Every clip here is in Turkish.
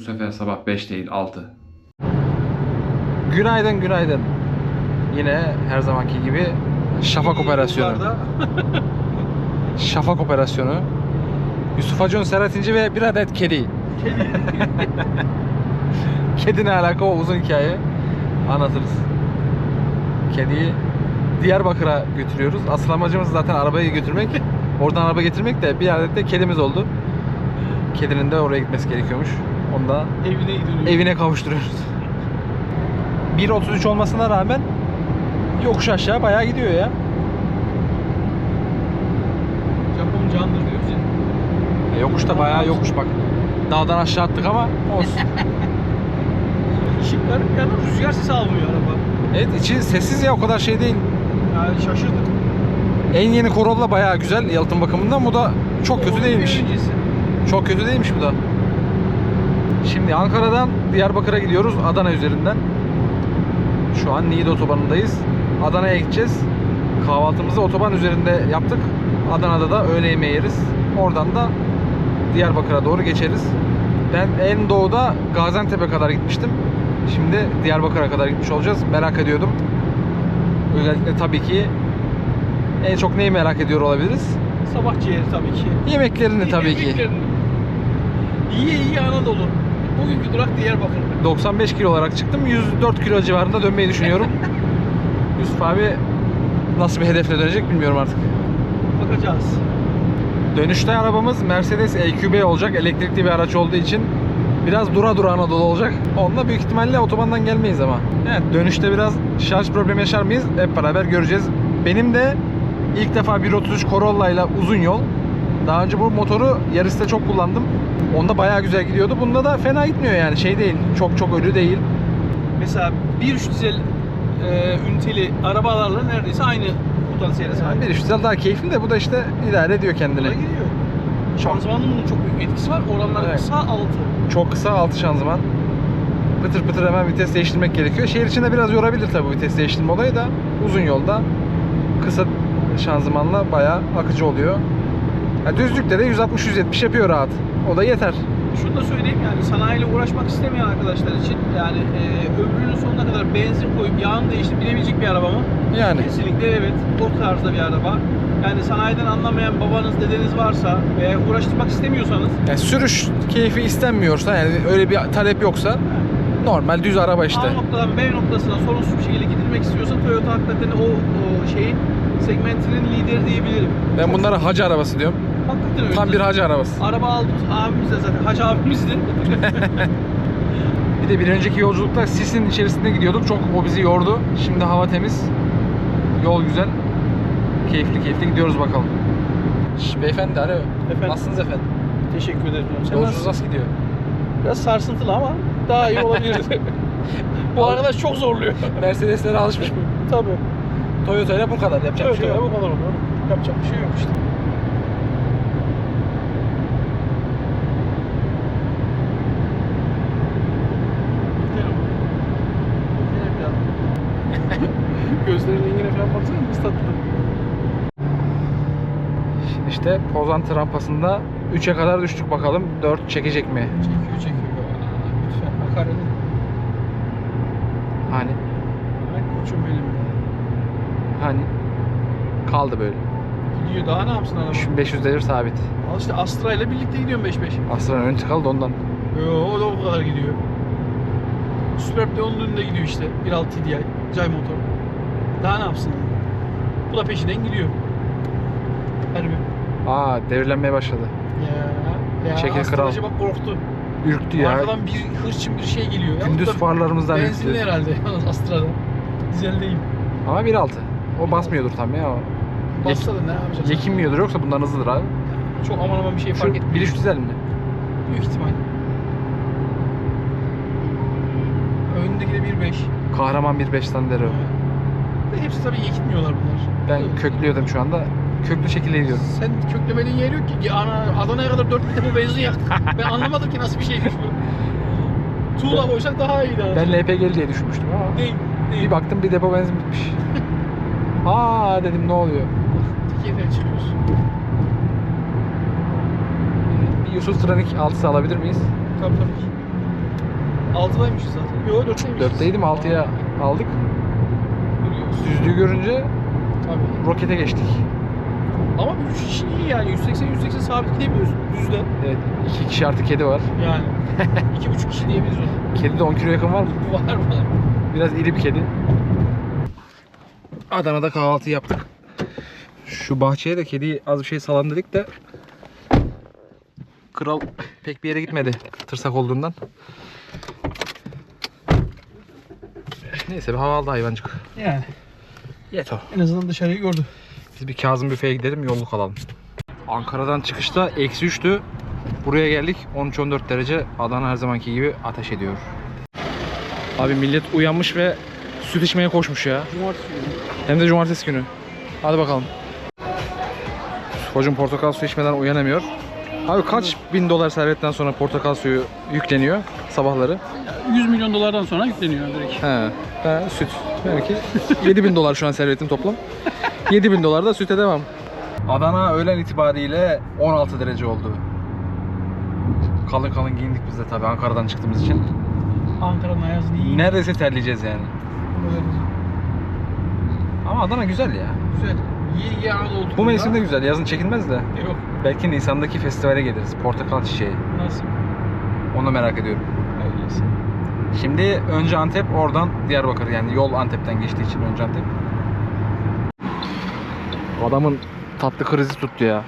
Bu sefer sabah 5 değil 6. Günaydın günaydın. Yine her zamanki gibi şafak operasyonu. Şafak operasyonu. Yusuf Acun, Serhat İnci ve bir adet kedi. Kedi ne alaka o uzun hikaye anlatırız. Kediyi Diyarbakır'a götürüyoruz. Asıl amacımız zaten arabayı götürmek. Oradan araba getirmek de bir adet de kedimiz oldu. Kedinin de oraya gitmesi gerekiyormuş. Onu da evine evine kavuşturuyoruz. 1.33 olmasına rağmen yokuş aşağı bayağı gidiyor ya. Japon candır diyor bize. E, yokuş da bayağı yokuş bak. Dağdan aşağı attık ama olsun. İşin garip yanı rüzgar sesi almıyor araba. evet içi sessiz ya o kadar şey değil. Yani şaşırdık. En yeni Corolla bayağı güzel yalıtım bakımından. Bu da çok kötü değilmiş. bir öncesi. Çok kötü değilmiş bu da. Şimdi Ankara'dan Diyarbakır'a gidiyoruz Adana üzerinden. Şu an Niğde otobanındayız. Adana'ya gideceğiz. Kahvaltımızı otoban üzerinde yaptık. Adana'da da öğle yemeği yeriz. Oradan da Diyarbakır'a doğru geçeriz. Ben en doğuda Gaziantep'e kadar gitmiştim. Şimdi Diyarbakır'a kadar gitmiş olacağız. Merak ediyordum. Özellikle tabii ki en çok neyi merak ediyor olabiliriz? Sabah ciğeri tabii ki. Yemeklerini tabii ki. Yemeklerini. İyi iyi Anadolu. Bugünkü durak Diyarbakır. 95 kilo olarak çıktım. 104 kilo civarında dönmeyi düşünüyorum. Yusuf abi nasıl bir hedefle dönecek bilmiyorum artık. Bakacağız. Dönüşte arabamız Mercedes EQB olacak. Elektrikli bir araç olduğu için biraz dura dura Anadolu olacak. Onunla büyük ihtimalle otobandan gelmeyiz ama. Evet dönüşte biraz şarj problemi yaşar mıyız? Hep beraber göreceğiz. Benim de ilk defa 1.33 Corolla ile uzun yol. Daha önce bu motoru yarışta çok kullandım. Onda bayağı güzel gidiyordu. Bunda da fena gitmiyor yani. Şey değil. Çok çok ölü değil. Mesela 1.3 dizel e, üniteli arabalarla neredeyse aynı potansiyele sahip. Yani bir güzel daha keyifli de bu da işte idare ediyor kendini. Buna gidiyor. Şanzımanın bunun çok büyük etkisi var. Oranlar Evet. kısa altı. Çok kısa altı şanzıman. Pıtır pıtır hemen vites değiştirmek gerekiyor. Şehir içinde biraz yorabilir tabii vites değiştirme olayı da uzun yolda kısa şanzımanla bayağı akıcı oluyor. Ya düzlükte de 160-170 yapıyor rahat. O da yeter. Şunu da söyleyeyim yani sanayiyle uğraşmak istemeyen arkadaşlar için yani e, ömrünün sonuna kadar benzin koyup yağını değiştirip binebilecek bir araba mı? Yani Kesinlikle evet. O tarzda bir araba. Yani sanayiden anlamayan babanız, dedeniz varsa veya uğraştırmak istemiyorsanız yani sürüş keyfi istenmiyorsa yani öyle bir talep yoksa normal düz araba işte. A noktadan B noktasına sorunsuz bir şekilde gidilmek istiyorsa Toyota hakikaten o, o şeyin segmentinin lideri diyebilirim. Ben bunlara hacı arabası diyorum. Öyle. Tam bir hacı arabası. Araba aldığımız abimiz de zaten hacı abimizdi. Bir de bir önceki yolculukta sisin içerisinde gidiyorduk. Çok o bizi yordu. Şimdi hava temiz. Yol güzel. Keyifli keyifli gidiyoruz bakalım. Şş, beyefendi alo. Efendim? Nasılsınız efendim? Teşekkür ederim. Sen Yolculuğunuz nasıl gidiyor? Biraz sarsıntılı ama daha iyi olabilirdi. bu arkadaş çok zorluyor. Mercedeslere alışmış bu. Tabii. Toyota ile bu kadar. Yapacak bir şey yok. bu kadar oluyor. Yapacak bir şey yok işte. Gözlerinin rengine falan baksana nasıl tatlı. Şimdi işte Pozantı rampasında 3'e kadar düştük bakalım. 4 çekecek mi? Çekiyor çekiyor. Lütfen bakar edin. Hani? Ay koçum benim. Hani? Kaldı böyle. Gidiyor daha ne yapsın araba? 3500 devir sabit. Al işte Astra ile birlikte gidiyorum 5-5. Aslında ön tıkalı da ondan. Yo o da o kadar gidiyor. Superb de onun önünde gidiyor işte. 1.6 TDI. Cay motor. Daha ne yapsın? Bu da peşinden gidiyor. Harbi. Aa devirlenmeye başladı. Ya. Ya Astra kral. acaba korktu. Ürktü ya. Arkadan bir hırçın bir şey geliyor. Ya, Gündüz farlarımızdan Benzinli ürktü. herhalde yalnız Astra'da. Dizel değil. Ama 1.6. O basmıyordur tam ya. Bassa da ne yapacağız? Yekinmiyordur yoksa bundan hızlıdır abi. Çok aman aman bir şey fark etmiyor. 1350 mi? Büyük ihtimal. Önündeki de 1.5. Kahraman 1.5 tane deri Ve hepsi tabii yekitmiyorlar bunlar. Ben köklüyordum şu anda. Köklü şekilde gidiyorum. Sen köklemenin yeri yok ki. Ya Ana, Adana'ya kadar 4 litre bu benzin yaktık. ben anlamadım ki nasıl bir şeymiş bu. Tuğla koysak daha iyiydi. aslında. Ben LPG diye düşünmüştüm ama Değil. Değil. bir baktım bir depo benzin bitmiş. Aa dedim ne oluyor? Yeniden çıkıyoruz. Bir Yusuf Tranik altısı alabilir miyiz? Tabii tabii. 6'daymışız zaten. Yok 4'teymişiz. Dörtteydim 6'ya aldık. Düzlüğü görünce Tabii. rokete geçtik. Ama 3 kişi iyi yani. 180-180 sabit gidemiyoruz düzde. Evet. iki kişi artı kedi var. Yani. 2,5 kişi diyebiliriz ona. Kedi de 10 kilo yakın var mı? Var var. Biraz iri bir kedi. Adana'da kahvaltı yaptık. Şu bahçeye de kediyi az bir şey salan dedik de Kral pek bir yere gitmedi tırsak olduğundan. Neyse bir hava aldı hayvancık. Yani. Yeto. En azından dışarıyı gördü. Biz bir Kazım büfeye gidelim yolluk alalım. Ankara'dan çıkışta eksi 3'tü. Buraya geldik 13-14 derece. Adana her zamanki gibi ateş ediyor. Abi millet uyanmış ve süt içmeye koşmuş ya. Cumartesi günü. Hem de cumartesi günü. Hadi bakalım. Hocam portakal suyu içmeden uyanamıyor. Abi kaç bin dolar servetten sonra portakal suyu yükleniyor sabahları? 100 milyon dolardan sonra yükleniyor direkt. He. He süt. Belki 7 bin dolar şu an servetim toplam. 7 bin dolar da süte devam. Adana öğlen itibariyle 16 derece oldu. Kalın kalın giyindik biz de tabii Ankara'dan çıktığımız için. Ankara'nın ayazını iyi. Neredeyse terleyeceğiz yani. Evet. Ama Adana güzel ya. Güzel. İyi iyi Anadolu Bu mevsimde güzel. Yazın çekilmez de. Yok. Belki Nisan'daki festivale geliriz. Portakal çiçeği. Nasıl? Onu merak ediyorum. Öyleyse. Şimdi önce Antep, oradan Diyarbakır. Yani yol Antep'ten geçtiği için önce Antep. Adamın tatlı krizi tuttu ya.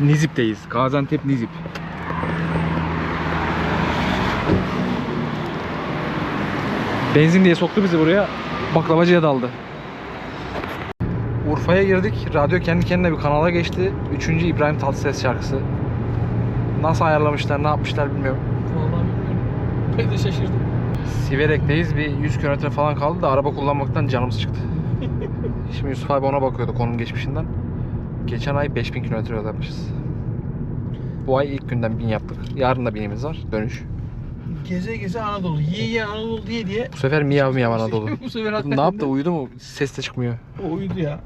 Nizip'teyiz. Gaziantep Nizip. Benzin diye soktu bizi buraya. Baklavacıya daldı. Urfa'ya girdik. Radyo kendi kendine bir kanala geçti. Üçüncü İbrahim Tatlıses şarkısı. Nasıl ayarlamışlar, ne yapmışlar bilmiyorum. Ben de şaşırdım. Siverek'teyiz. Bir 100 kilometre falan kaldı da araba kullanmaktan canımız çıktı. Şimdi Yusuf abi ona bakıyordu konum geçmişinden. Geçen ay 5000 kilometre yol yapmışız. Bu ay ilk günden 1000 yaptık. Yarın da binimiz var. Dönüş. Geze geze Anadolu. Yiye yiye Anadolu diye diye. Bu sefer miyav miyav Anadolu. Bu sefer ne hakikaten yaptı? de Uyudu mu? Ses de çıkmıyor. O uyudu ya.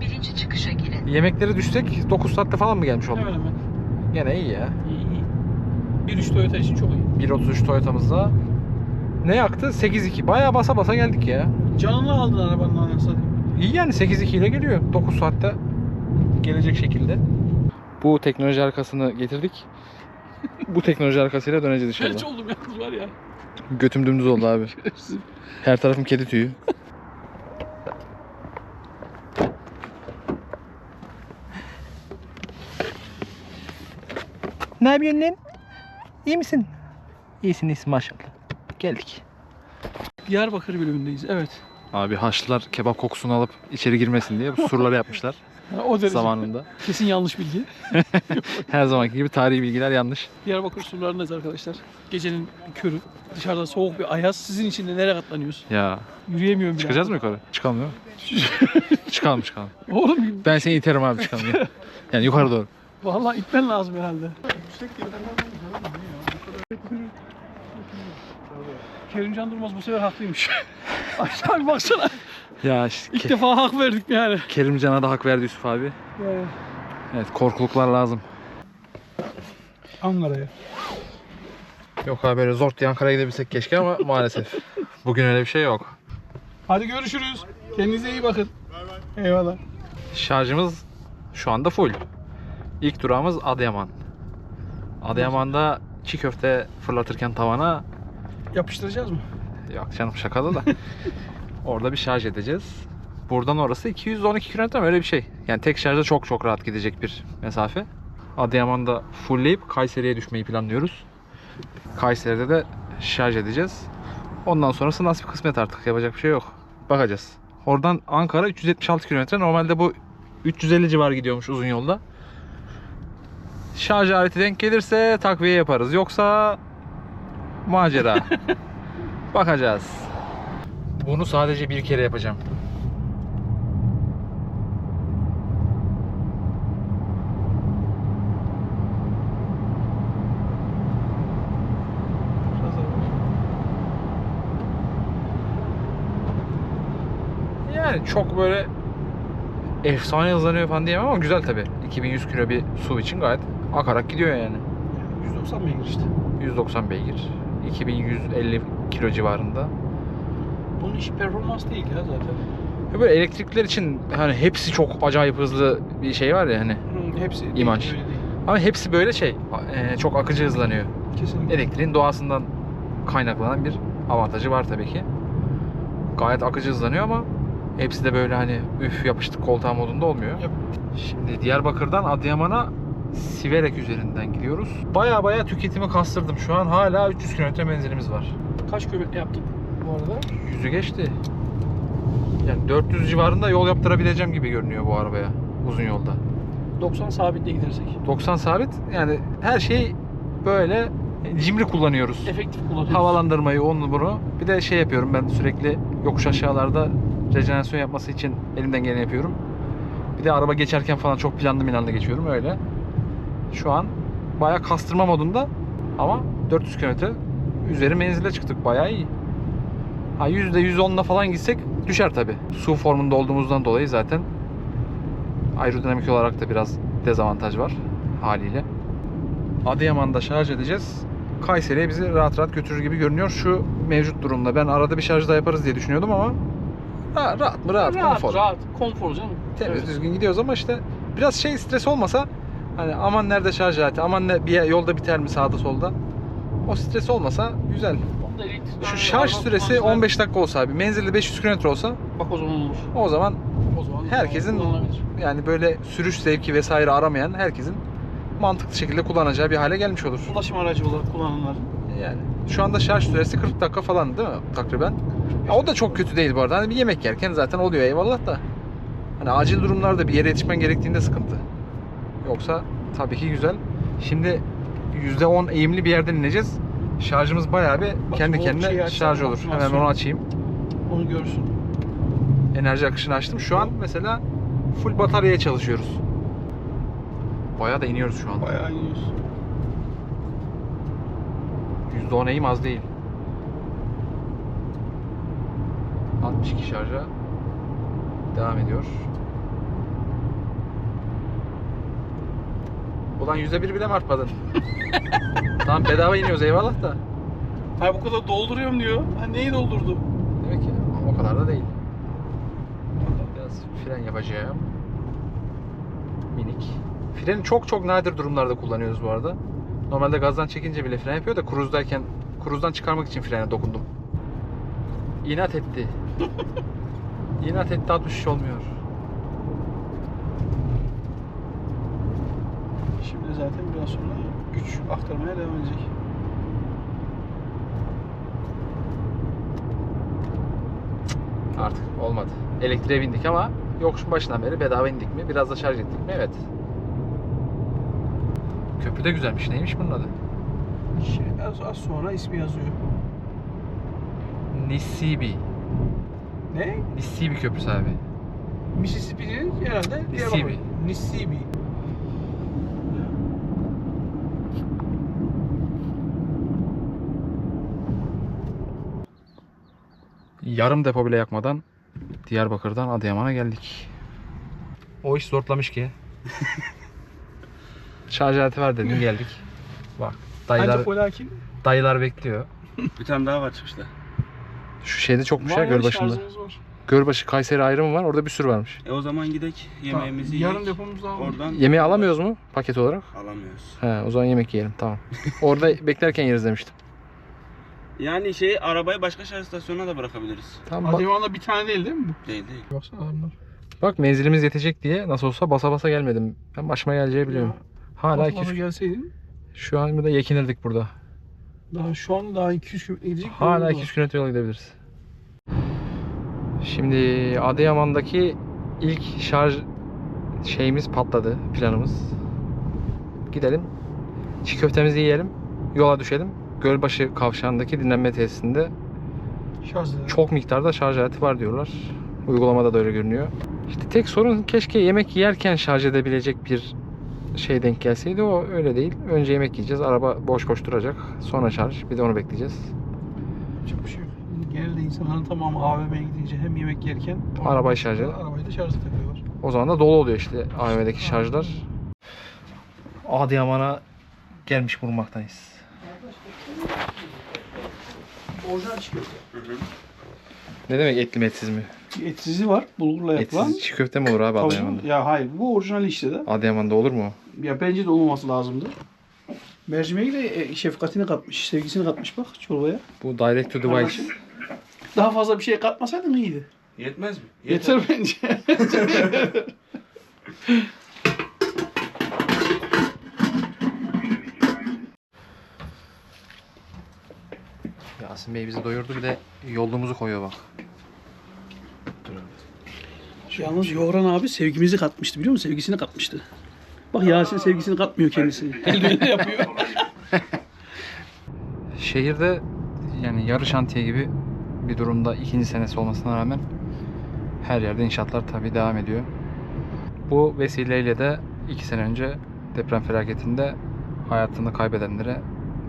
birinci çıkışa girin. Yemekleri düşsek 9 saatte falan mı gelmiş olduk? Hemen hemen. Gene iyi ya. İyi iyi. Bir üç Toyota için çok iyi. 1.33 Toyota'mızda. Ne yaktı? 8.2. Bayağı basa basa geldik ya. Canını aldın arabanın anasını. İyi yani 8.2 ile geliyor. 9 saatte gelecek şekilde. Bu teknoloji arkasını getirdik. Bu teknoloji arkasıyla döneceğiz Felç inşallah. oldum yalnız var ya. Götüm dümdüz oldu abi. Her tarafım kedi tüyü. Ne yapıyorsun lan? İyi misin? İyisin iyisin maşallah. Geldik. Diyarbakır bölümündeyiz. Evet. Abi Haçlılar kebap kokusunu alıp içeri girmesin diye bu surları yapmışlar Ha, o derece. zamanında. Kesin yanlış bilgi. Her zamanki gibi tarihi bilgiler yanlış. Diyarbakır surlarındayız arkadaşlar. Gecenin körü. Dışarıda soğuk bir ayaz. Sizin için de nereye katlanıyoruz? Ya Yürüyemiyorum bile. çıkacağız mı yukarı? Çıkalım değil mi? çıkalım çıkalım. Oğlum Ben seni iterim abi çıkalım. gel. Yani yukarı doğru. vallahi itmen lazım herhalde. Kerimcan Durmaz bu sefer haklıymış. Aşağı bir baksana. Ya işte İlk Ke- defa hak verdik yani. Kerimcan'a da hak verdi Yusuf abi. Yani Evet korkuluklar lazım. Ankara'ya. Yok abi böyle zort diye Ankara'ya gidebilsek keşke ama maalesef. Bugün öyle bir şey yok. Hadi görüşürüz. Kendinize iyi bakın. Eyvallah. Şarjımız şu anda full. İlk durağımız Adıyaman. Adıyaman'da çiğ köfte fırlatırken tavana Yapıştıracağız mı? yok canım şakalı da orada bir şarj edeceğiz. Buradan orası 212 kilometre mi öyle bir şey. Yani tek şarjda çok çok rahat gidecek bir mesafe. Adıyaman'da fullleyip Kayseri'ye düşmeyi planlıyoruz. Kayseri'de de şarj edeceğiz. Ondan sonrası nasip kısmet artık yapacak bir şey yok. Bakacağız. Oradan Ankara 376 kilometre. Normalde bu 350 civar gidiyormuş uzun yolda. Şarj aleti denk gelirse takviye yaparız. Yoksa macera. Bakacağız. Bunu sadece bir kere yapacağım. Yani çok böyle efsane hızlanıyor falan diyemem ama güzel tabi. 2100 kilo bir su için gayet akarak gidiyor yani. 190 beygir işte. 190 beygir. 2150 kilo civarında. Bunun işi performans değil ya zaten. Böyle elektrikler için hani hepsi çok acayip hızlı bir şey var ya hani. Hı, hepsi değil, İmaj. öyle değil. Ama hepsi böyle şey e, çok akıcı hızlanıyor. Kesinlikle. Elektriğin doğasından kaynaklanan bir avantajı var tabii ki. Gayet akıcı hızlanıyor ama hepsi de böyle hani üf yapıştık koltuğa modunda olmuyor. Yap. Şimdi Diyarbakır'dan Adıyaman'a Siverek üzerinden gidiyoruz. Baya baya tüketimi kastırdım. Şu an hala 300 km menzilimiz var. Kaç kilometre yaptık bu arada? Yüzü geçti. Yani 400 civarında yol yaptırabileceğim gibi görünüyor bu arabaya uzun yolda. 90 sabitle gidersek. 90 sabit yani her şey böyle cimri kullanıyoruz. Efektif kullanıyoruz. Havalandırmayı onu bunu. Bir de şey yapıyorum ben sürekli yokuş aşağılarda rejenerasyon yapması için elimden geleni yapıyorum. Bir de araba geçerken falan çok planlı minanlı geçiyorum öyle. Şu an bayağı kastırma modunda ama 400 km üzeri menzile çıktık bayağı iyi. Ha %110'la falan gitsek düşer tabi. Su formunda olduğumuzdan dolayı zaten aerodinamik olarak da biraz dezavantaj var haliyle. Adıyaman'da şarj edeceğiz. Kayseri'ye bizi rahat rahat götürür gibi görünüyor şu mevcut durumda. Ben arada bir şarj daha yaparız diye düşünüyordum ama ha, rahat mı rahat, rahat, konfor. rahat. Konfor canım. Temiz Evet. düzgün gidiyoruz ama işte biraz şey stres olmasa hani aman nerede şarj aleti aman ne, bir yolda biter mi sağda solda o stres olmasa güzel. Şu şarj süresi kullanıcılar- 15 dakika olsa abi menzilli 500 km olsa Bak o zaman olur. o zaman O zaman Herkesin- yani böyle sürüş zevki vesaire aramayan herkesin mantıklı şekilde kullanacağı bir hale gelmiş olur. Ulaşım aracı olarak kullananlar. Yani şu anda şarj süresi 40 dakika falan değil mi takriben? Ya o da çok kötü değil bu arada. Hani bir yemek yerken zaten oluyor eyvallah da. Hani acil durumlarda bir yere yetişmen gerektiğinde sıkıntı. Yoksa tabii ki güzel. Şimdi %10 eğimli bir yerden ineceğiz. Şarjımız bayağı bir Bak, kendi kendine açsana, şarj olur. Hemen onu açayım. Onu görsün. Enerji akışını açtım. Şu an mesela full bataryaya çalışıyoruz. Bayağı da iniyoruz şu anda. Bayağı iniyoruz. %10 eğim az değil. 62 şarja devam ediyor. Ulan %1 bile mi artmadın? tamam bedava iniyoruz eyvallah da. Ha bu kadar dolduruyorum diyor. Ha neyi doldurdu? Demek ki o kadar da değil. Biraz fren yapacağım. Minik. Freni çok çok nadir durumlarda kullanıyoruz bu arada. Normalde gazdan çekince bile fren yapıyor da cruise'dayken cruise'dan çıkarmak için frene dokundum. İnat etti. İnat etti 63 olmuyor. Şimdi zaten biraz sonra güç aktarmaya devam edecek. Artık olmadı. Elektriğe bindik ama yokuşun başından beri bedava indik mi? Biraz da şarj ettik mi? Evet. Köprü de güzelmiş. Neymiş bunun adı? Şey, az, az sonra ismi yazıyor. Nisibi. Ne? Nisibi köprüsü abi. Mississippi'nin herhalde Mississippi. Diyarbakır. Yarım depo bile yakmadan Diyarbakır'dan Adıyaman'a geldik. O iş zorlamış ki. Şarj aleti var dedim geldik. Bak dayılar dayılar bekliyor. Bir tane daha var çıkışta. Şu şeyde çokmuş ya Gölbaşı'nda. Gölbaşı Kayseri ayrımı var. Orada bir sürü varmış. E o zaman gidek yemeğimizi Yarın yiyek. depomuz daha. Oradan Yemeği alamıyoruz mu paket olarak? alamıyoruz. He, o zaman yemek yiyelim tamam. Orada beklerken yeriz demiştim. Yani şey arabayı başka şarj istasyonuna da bırakabiliriz. Tamam bak, Adıyaman'da bir tane değil değil mi bu? Değil değil. Baksana adamlar. bak menzilimiz yetecek diye nasıl olsa basa basa gelmedim. Ben başıma geleceği biliyorum. Hala Hala 200 gelseydin Şu an burada yekinirdik burada. daha şu an daha 200 kilometre gidecek. Hala yolumuz 200 kilometre yol gidebiliriz. Şimdi Adıyaman'daki ilk şarj şeyimiz patladı planımız. Gidelim. Çiğ köftemizi yiyelim. Yola düşelim. Gölbaşı kavşağındaki dinlenme tesisinde. Şarj çok miktarda şarj aleti var diyorlar. Uygulamada da öyle görünüyor. İşte tek sorun keşke yemek yerken şarj edebilecek bir şey denk gelseydi o öyle değil. Önce yemek yiyeceğiz. Araba boş boş duracak. Sonra şarj. Bir de onu bekleyeceğiz. Çok bir şey yok. Genelde insanların tamamı AVM'ye gidince hem yemek yerken Arabayı şarj ediyor. Arabayı da şarja takıyorlar. O zaman da dolu oluyor işte AVM'deki şarjlar. Adıyaman'a gelmiş bulunmaktayız. Orijinal çiğ köfte. Ne demek etli mi etsiz mi? Etsizi var. Bulgurla yapılan. Etsiz çiğ köfte mi olur abi Tavuk- Adıyaman'da? Ya hayır. Bu orijinal işte de. Adıyaman'da olur mu? Ya bence de olmaması lazımdı. Mercimeği de e, şefkatini katmış, sevgisini katmış bak çorbaya. Bu direct to Kardeşim. Daha fazla bir şey katmasaydın iyiydi. Yetmez mi? Yeter bence. Yasin Bey bizi doyurdu bir de yolluğumuzu koyuyor bak. Yalnız Yoğran abi sevgimizi katmıştı biliyor musun? Sevgisini katmıştı. Bak Yasin sevgisini katmıyor kendisi. Eldivenle yapıyor. Şehirde yani yarı şantiye gibi bir durumda ikinci senesi olmasına rağmen her yerde inşaatlar tabii devam ediyor. Bu vesileyle de iki sene önce deprem felaketinde hayatını kaybedenlere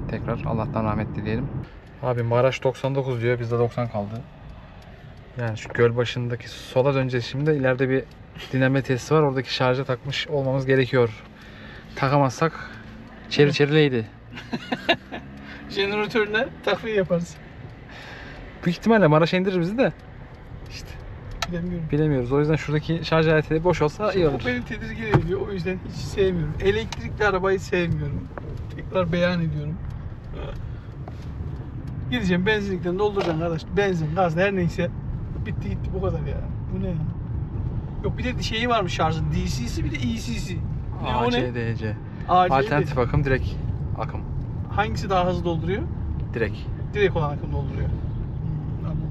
tekrar Allah'tan rahmet dileyelim. Abi Maraş 99 diyor bizde 90 kaldı. Yani şu göl başındaki sola döneceğiz şimdi. İleride bir dinleme tesisi var. Oradaki şarja takmış olmamız gerekiyor. Takamazsak çeri çerileydi. Jeneratörüne takviye yaparız. Büyük ihtimalle Maraş'a indirir bizi de. İşte Bilemiyorum. bilemiyoruz. O yüzden şuradaki şarj aleti boş olsa iyi olur. Bu beni tedirgin ediyor. O yüzden hiç sevmiyorum. Elektrikli arabayı sevmiyorum. Tekrar beyan ediyorum. Gideceğim benzinlikten dolduracağım kardeş. Benzin, gaz her neyse. Bitti gitti bu kadar ya. Bu ne ya? Yok bir de şeyi varmış şarjın. DC'si bir de EC'si. Ne o ne? ACDC. AC Alternatif akım direkt akım. Hangisi daha hızlı dolduruyor? Direkt. Direkt olan akım dolduruyor. Hmm, anladım.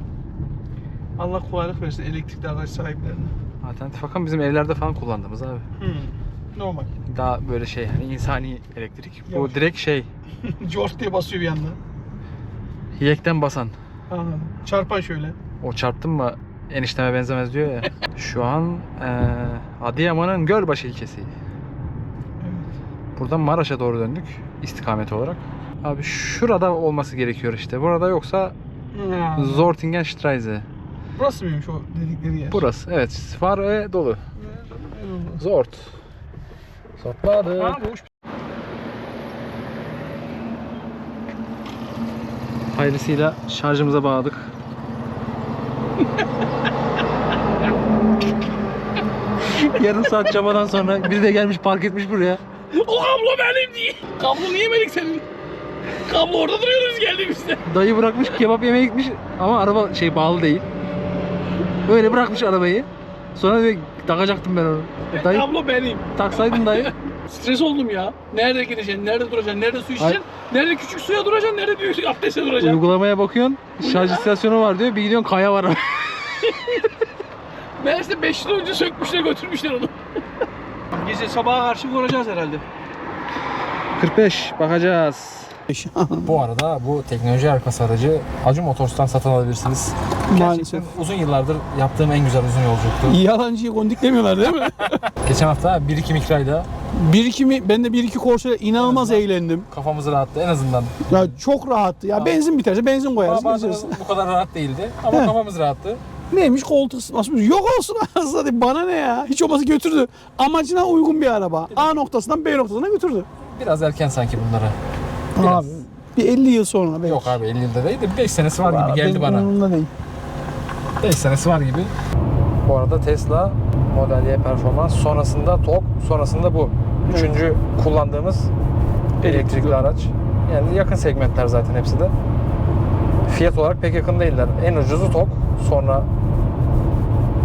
Allah kolaylık versin elektrikli araç sahiplerine. Alternatif akım bizim evlerde falan kullandığımız abi. Hmm. Normal. Daha böyle şey hani insani elektrik. Bu Yavaş. direkt şey George diye basıyor bir anda. Yekten basan. Anladım. Çarpan şöyle. O çarptın mı enişteme benzemez diyor ya. Şu an eee Adıyaman'ın Gölbaşı ilçesi. Evet. Buradan Maraş'a doğru döndük istikamet olarak. Abi şurada olması gerekiyor işte. Burada yoksa Hmm. Zortingenstraße. Burası mıymış o dedikleri yer? Burası evet var ve dolu. Zort. Zortladı. Ha boş. Hayırlısıyla şarjımıza bağladık. Yarım saat çabadan sonra biri de gelmiş park etmiş buraya. O kablo benim değil. Kablo niye yemedik senin? Kablo orada duruyordu biz geldiğimizde. Dayı bırakmış kebap yemeye gitmiş ama araba şey bağlı değil. Öyle bırakmış arabayı. Sonra diyor takacaktım ben onu. E, Dayı Kablo benim. taksaydın dayı. Stres oldum ya. Nerede gideceksin, nerede duracaksın, nerede su içeceksin, nerede küçük suya duracaksın, nerede büyük abdeste duracaksın. Uygulamaya bakıyorsun. Şarj istasyonu var diyor. Bir gidiyorsun kaya var. Meğerse 5 yıl önce sökmüşler götürmüşler onu. Gece sabaha karşı vuracağız herhalde. 45 bakacağız. Bu arada bu teknoloji arkası aracı Acı Motors'tan satın alabilirsiniz. Maalesef. Gerçekten uzun yıllardır yaptığım en güzel uzun yolculuktu. Yalancıyı kondik demiyorlar değil mi? Geçen hafta 1-2 mikrayla bir iki mi, ben de bir iki Corsa inanılmaz eğlendim. kafamız rahattı en azından. Ya çok rahattı. Ya benzin biterse benzin koyarız. Gezeriz. bu kadar rahat değildi ama kafamız rahattı. Neymiş koltuk ısıtması? Yok olsun aslında bana ne ya? Hiç olmazsa götürdü. Amacına uygun bir araba. A noktasından B noktasına götürdü. Biraz erken sanki bunlara. Biraz. Abi bir 50 yıl sonra belki. Yok abi 50 yılda değil de 5 senesi var gibi geldi bana. Umurumda değil. 5 senesi var gibi. Bu arada Tesla Model Y performans sonrasında TOG sonrasında bu. Üçüncü kullandığımız elektrikli araç. Yani yakın segmentler zaten hepsi de. Fiyat olarak pek yakın değiller. En ucuzu TOG. Sonra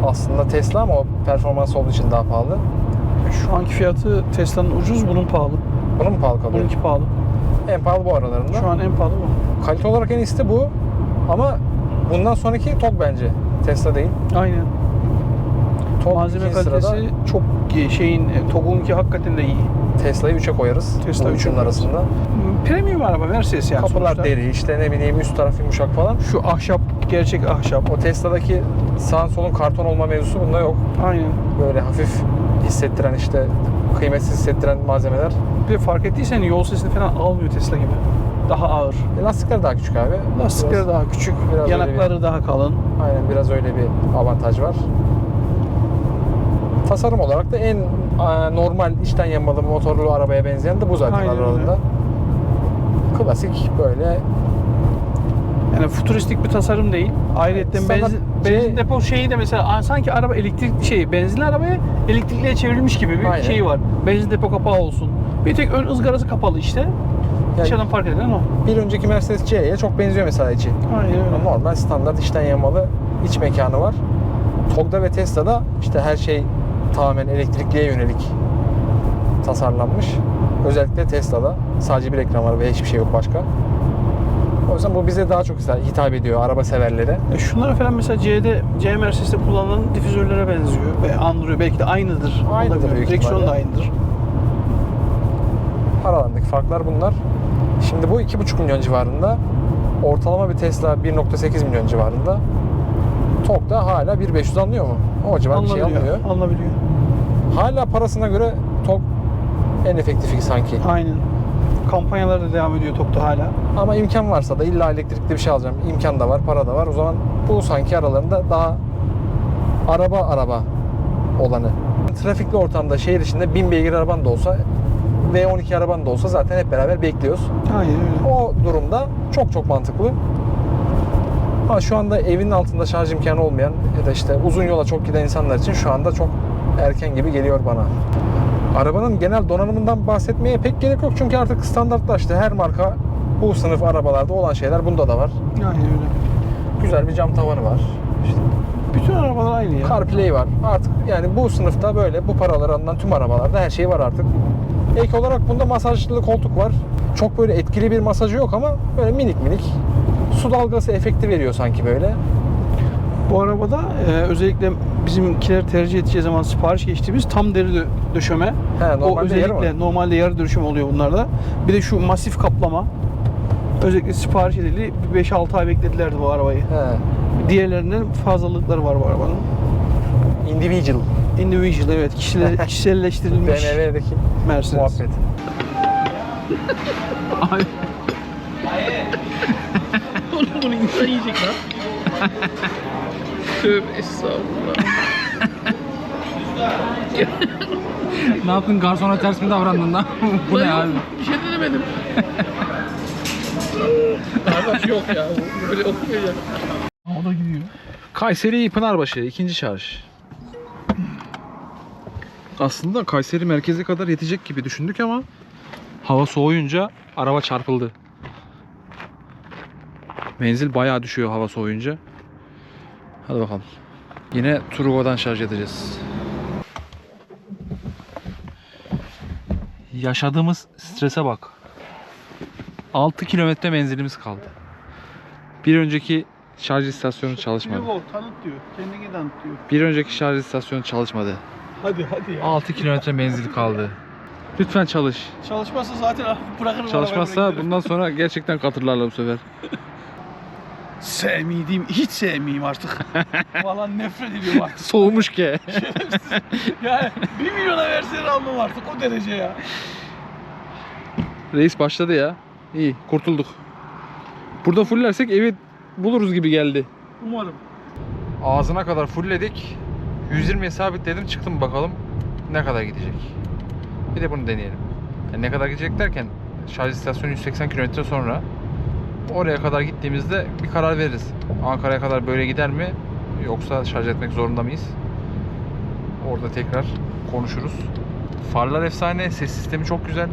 aslında Tesla ama o performans olduğu için daha pahalı. Şu anki fiyatı Tesla'nın ucuz, bunun pahalı. Bunun mu pahalı kalıyor? Bununki pahalı. En pahalı bu aralarında. Şu an en pahalı bu. Kalite olarak en iyisi de bu. Ama bundan sonraki TOG bence. Tesla değil. Aynen. TOG Malzeme ikinci kalitesi sırada. çok. Şeyin e, TOG'unki hakikaten de iyi. Tesla'yı 3'e koyarız. Tesla bu üçünün koyarız. arasında. Premium araba Mercedes yani Kapılar sonuçta. deri işte ne bileyim üst taraf yumuşak falan. Şu ahşap, gerçek ahşap. O Tesla'daki sağın solun karton olma mevzusu bunda yok. Aynen. Böyle hafif hissettiren işte kıymetsiz hissettiren malzemeler. Bir fark ettiysen yol sesini falan almıyor Tesla gibi. Daha ağır. E, lastikler daha küçük abi. Lastikleri Biraz- daha küçük. biraz yanakları daha kalın. Aynen biraz öyle bir avantaj var. Tasarım olarak da en e, normal içten yanmalı motorlu arabaya benzeyen de bu zaten aralarında. Klasik böyle Yani futuristik bir tasarım değil. Ayrıca Standart benzin, benzin depo şeyi de mesela aa, sanki araba elektrik şey benzinli arabaya elektrikliye çevrilmiş gibi bir Aynen. şey var. Benzin depo kapağı olsun. Bir tek ön ızgarası kapalı işte. Dışarıdan fark edilen o. bir önceki Mercedes C'ye çok benziyor mesela içi. Aynen öyle. Normal standart içten yanmalı iç mekanı var. Tog'da ve Tesla'da işte her şey tamamen elektrikliye yönelik tasarlanmış. Özellikle Tesla'da sadece bir ekran var ve hiçbir şey yok başka. O yüzden bu bize daha çok hitap ediyor araba severlere. E şunlara falan mesela C'de, C Mercedes'te kullanılan difüzörlere benziyor ve andırıyor. Belki de aynıdır. Aynıdır büyük Direksiyon da aynıdır. Aralarındaki farklar bunlar. Şimdi bu 2,5 milyon civarında. Ortalama bir Tesla 1.8 milyon civarında. Tog'da hala 1.500 anlıyor mu? O civar bir şey Alınabiliyor. almıyor. Alınabiliyor. Hala parasına göre Tog en efektifi sanki. Aynen. Kampanyalar da devam ediyor TOK'ta hala. Ama imkan varsa da illa elektrikli bir şey alacağım. İmkan da var, para da var. O zaman bu sanki aralarında daha araba araba olanı. Trafikli ortamda şehir içinde 1000 beygir araban da olsa V12 araban da olsa zaten hep beraber bekliyoruz. Aynen öyle. O durumda çok çok mantıklı. Ama şu anda evinin altında şarj imkanı olmayan ya da işte uzun yola çok giden insanlar için şu anda çok erken gibi geliyor bana. Arabanın genel donanımından bahsetmeye pek gerek yok çünkü artık standartlaştı. Her marka bu sınıf arabalarda olan şeyler bunda da var. Aynen öyle. Güzel bir cam tavanı var. İşte Bütün arabalar aynı ya. CarPlay var. Artık yani bu sınıfta böyle bu paraları alınan tüm arabalarda her şey var artık. Ek olarak bunda masajlı koltuk var. Çok böyle etkili bir masajı yok ama böyle minik minik su dalgası efekti veriyor sanki böyle. Bu arabada e, özellikle bizimkiler tercih edeceği zaman sipariş geçtiğimiz tam deri dö- döşeme. He, o normalde yarı özellikle normalde yarı döşeme oluyor bunlarda. Bir de şu masif kaplama. Özellikle sipariş edildi. Bir 5-6 ay bekledilerdi bu arabayı. He. Diğerlerinden fazlalıkları var bu arabanın. Individual. Individual evet kişiler, kişiselleştirilmiş BMW'deki Mercedes. muhabbet. Oğlum bunu insan yiyecek lan. Tövbe estağfurullah. Ne yaptın garsona ters mi davrandın lan? Bu ne abi? Bir şey de demedim. Arkadaş yok ya. Böyle okuyor ya. O da gidiyor. Kayseri Pınarbaşı ikinci şarj. Aslında Kayseri merkeze kadar yetecek gibi düşündük ama hava soğuyunca araba çarpıldı. Menzil bayağı düşüyor hava soğuyunca. Hadi bakalım. Yine Trugo'dan şarj edeceğiz. Yaşadığımız strese bak. 6 kilometre menzilimiz kaldı. Bir önceki şarj istasyonu çalışmadı. Tanıt diyor. Kendini. Bir önceki şarj istasyonu çalışmadı. Hadi hadi ya. 6 kilometre menzil kaldı. Lütfen çalış. Çalışmazsa zaten bırakırım Çalışmazsa bundan sonra gerçekten katırlarla bu sefer. Sevmediğim, hiç sevmeyeyim artık. Falan nefret ediyorum artık. Soğumuş ki. Yani 1 milyona versen almam artık o derece ya. Reis başladı ya. İyi kurtulduk. Burada fullersek evi buluruz gibi geldi. Umarım. Ağzına kadar fullledik. 120'ye sabitledim çıktım bakalım ne kadar gidecek. Bir de bunu deneyelim. Yani ne kadar gidecek derken şarj istasyonu 180 kilometre sonra oraya kadar gittiğimizde bir karar veririz. Ankara'ya kadar böyle gider mi yoksa şarj etmek zorunda mıyız? Orada tekrar konuşuruz. Farlar efsane, ses sistemi çok güzel.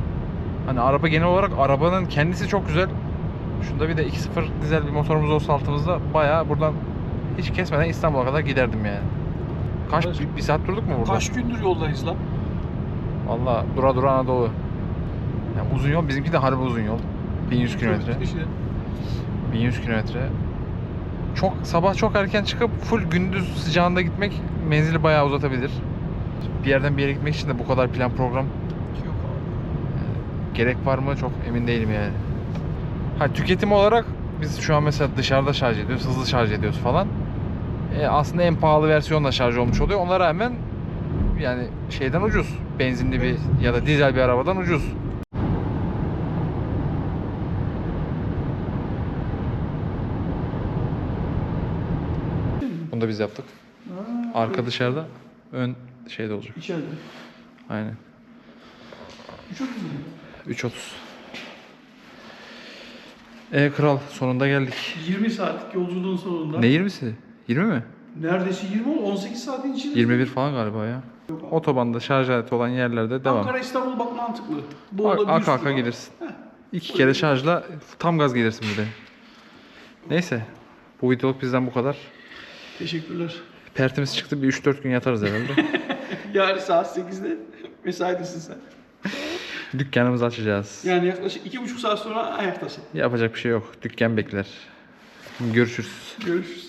Hani araba genel olarak arabanın kendisi çok güzel. Şunda bir de 2.0 dizel bir motorumuz olsa altımızda bayağı buradan hiç kesmeden İstanbul'a kadar giderdim yani. Kaç bir, bir saat durduk mu burada? Kaç gündür yoldayız lan? Valla dura dura Anadolu. Yani uzun yol bizimki de harbi uzun yol. 1100 kilometre. İşte 1100 kilometre. Çok sabah çok erken çıkıp full gündüz sıcağında gitmek menzili bayağı uzatabilir. Bir yerden bir yere gitmek için de bu kadar plan program Yok abi. gerek var mı çok emin değilim yani. Ha tüketim olarak biz şu an mesela dışarıda şarj ediyoruz, hızlı şarj ediyoruz falan. E, aslında en pahalı versiyonla şarj olmuş oluyor. Ona rağmen yani şeyden ucuz. Benzinli bir ya da dizel bir arabadan ucuz. Bunu da biz yaptık. Arka dışarıda, ön şeyde olacak. İçeride. Aynen. 3.30 mu? 3.30. E kral sonunda geldik. 20 saatlik yolculuğun sonunda. Ne 20'si? 20 mi? Neredeyse 20 oldu. 18 saatin içinde. 21 falan galiba ya. Otobanda şarj aleti olan yerlerde devam. Ankara İstanbul bak mantıklı. Bu Ak- var. gelirsin. İki kere şarjla tam gaz gelirsin bir de. Neyse. Bu videoluk bizden bu kadar. Teşekkürler. Pertimiz çıktı bir 3-4 gün yatarız herhalde. Yarın saat 8'de mesaidesin sen. Dükkanımızı açacağız. Yani yaklaşık 2,5 saat sonra ayaktasın. Yapacak bir şey yok. Dükkan bekler. Görüşürüz. Görüşürüz.